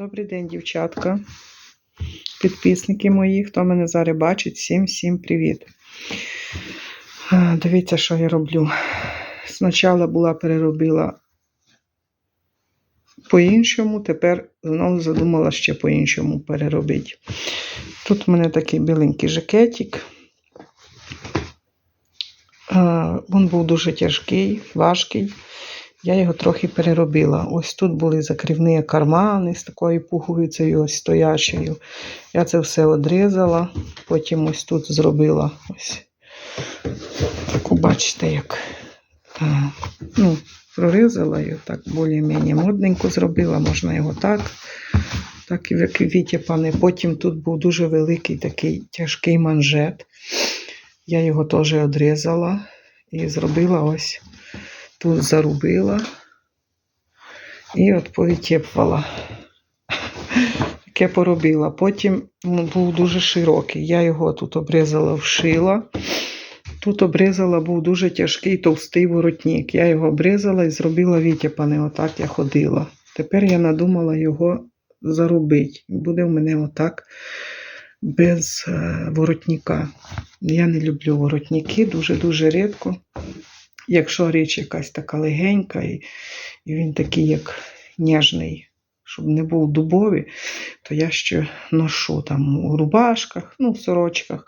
Добрий день, дівчатка, підписники мої, хто мене зараз бачить, всім всім привіт. Дивіться, що я роблю. Спочатку була переробила по-іншому, тепер знову задумала ще по-іншому переробити. Тут у мене такий біленький жакетик. Він був дуже тяжкий, важкий. Я його трохи переробила. Ось тут були закривні кармани з такою пуговицею, ось стоячою. Я це все одрізала, потім ось тут зробила ось таку, бачите, як ну, прорізала його так більш-менш модненько зробила, можна його так, так і витіпане. Потім тут був дуже великий такий тяжкий манжет. Я його теж одрізала і зробила ось тут зарубила і от повитєпувала. Таке поробила. Потім ну, був дуже широкий. Я його тут обрізала, вшила. Тут обрізала, був дуже тяжкий товстий воротник. Я його обрізала і зробила витяпане. Отак я ходила. Тепер я надумала його заробити. Буде в мене отак без е, воротника. Я не люблю воротники, дуже-дуже рідко. Якщо річ якась така легенька, і, він такий, як ніжний, щоб не був дубовий, то я ще ношу там у рубашках, ну, в сорочках.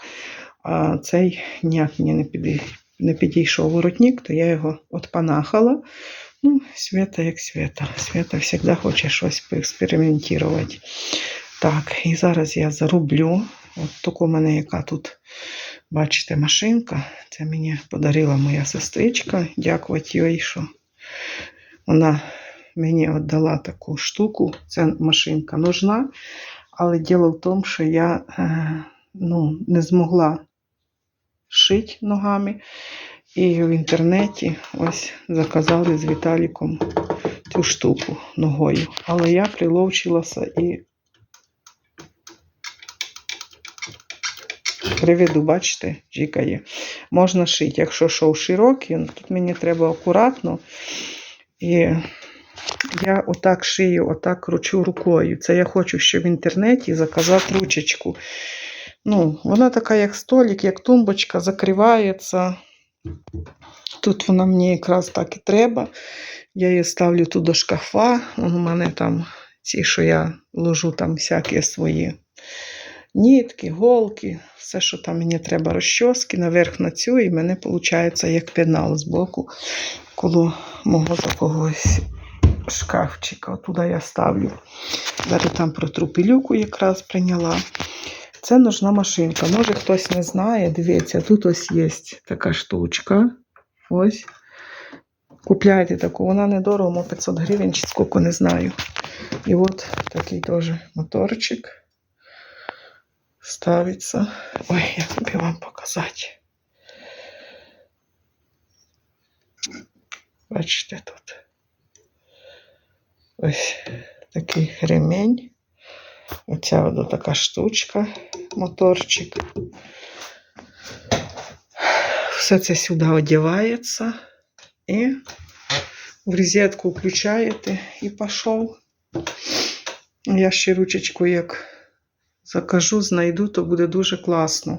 А цей ніяк мені не, підій, не підійшов воротник, то я його отпанахала. Ну, свята як свята. Свята завжди хоче щось поекспериментувати. Так, і зараз я зароблю. От таку в мене, яка тут, бачите, машинка. Це мені подарила моя сестричка. Дякувати їй, що вона мені віддала таку штуку. Ця машинка нужна. Але діло в тому, що я е, ну, не змогла шити ногами. І в інтернеті ось заказали з Віталіком цю штуку ногою. Але я приловчилася і приведу, бачите, жікає. Можна шити, якщо шов широкий, ну, тут мені треба акуратно. І я отак шию, отак кручу рукою. Це я хочу ще в інтернеті заказати ручечку. Ну, Вона така, як столик, як тумбочка, закривається. Тут вона мені якраз так і треба. Я її ставлю тут до шкафа. У мене там ці, що я ложу там всякі свої нитки, голки, все, що там мені треба розчоски, наверх на цю, і мене виходить як пенал з боку, коло мого такого шкафчика. Туди я ставлю. Зараз там про трупелюку якраз прийняла. Це нужна машинка. Може хтось не знає, дивіться, тут ось є така штучка. Ось. Купляйте таку, вона недорого, 500 гривень чи скільки, не знаю. І от такий теж моторчик ставиться. Ой, як би вам показати. Бачите тут. Ось такий ремень. Оця от така штучка, моторчик. Все це сюди одягається і в розетку включаєте і пішов. Я ще ручечку як закажу, знайду, то буде дуже класно.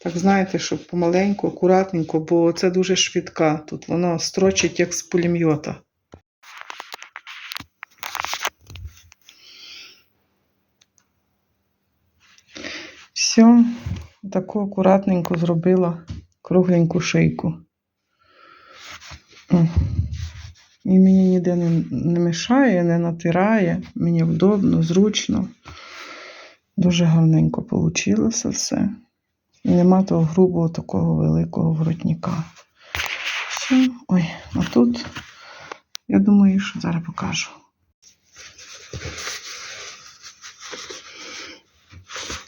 Так, знаєте, щоб помаленьку, акуратненько, бо це дуже швидка. Тут воно строчить, як з пулемета. Все, таку акуратненько зробила кругленьку шийку. І мені ніде не, не мішає, не натирає. Мені вдобно, зручно. Дуже гарненько вийшло все. І нема того грубого такого великого воротника. Все. Ой, а тут, я думаю, що зараз покажу.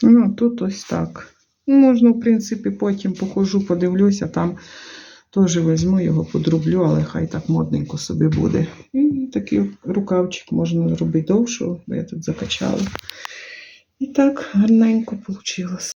Ну, тут ось так. Ну, Можна, в принципі, потім похожу, подивлюся, там теж візьму його, подрублю, але хай так модненько собі буде. І такий рукавчик можна зробити довшого, бо я тут закачала. І так гарненько вийшло.